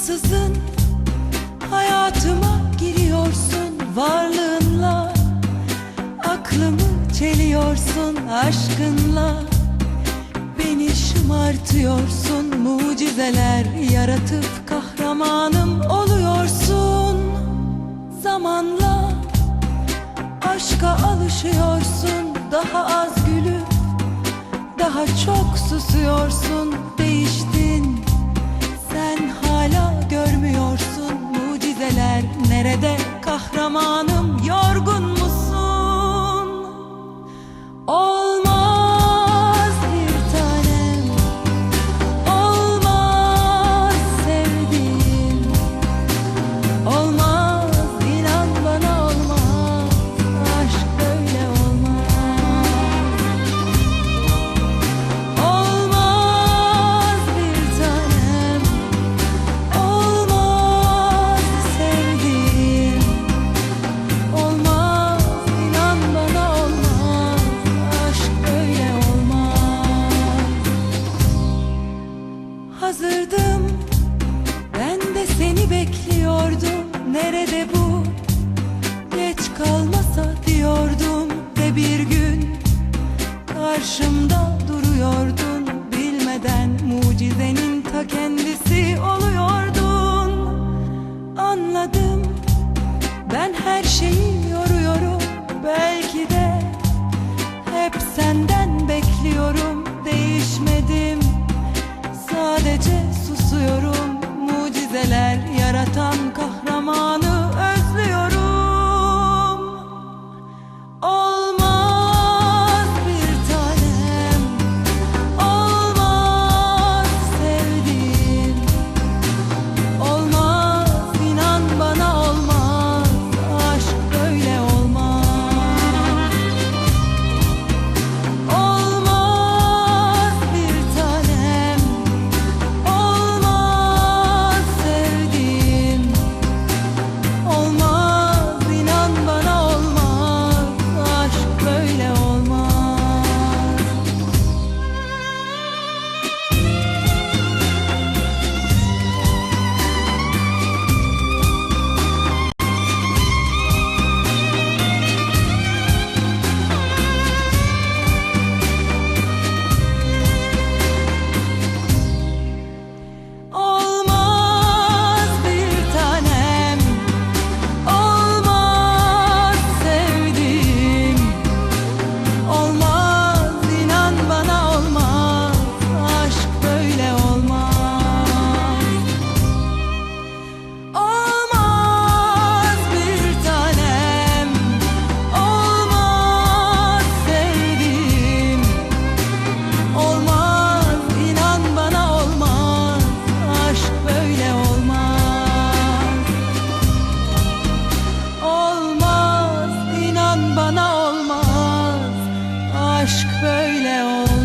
Ansızın hayatıma giriyorsun varlığınla. Aklımı çeliyorsun aşkınla. Beni şımartıyorsun mucizeler yaratıp kahramanım oluyorsun. Zamanla aşka alışıyorsun daha az gülüp daha çok susuyorsun. Değiştin nerede kahramanım yorgun musun? Olmaz bir tanem Olmaz sevdiğim Olmaz karşımda duruyordun Bilmeden mucizenin ta kendisi oluyordun. Anladım ben her şeyi yoruyorum. Belki de hep senden bekliyorum. Değişmedim Sadece susuyorum. Mucizeler yaratan kahraman olmaz. Aşk böyle olmaz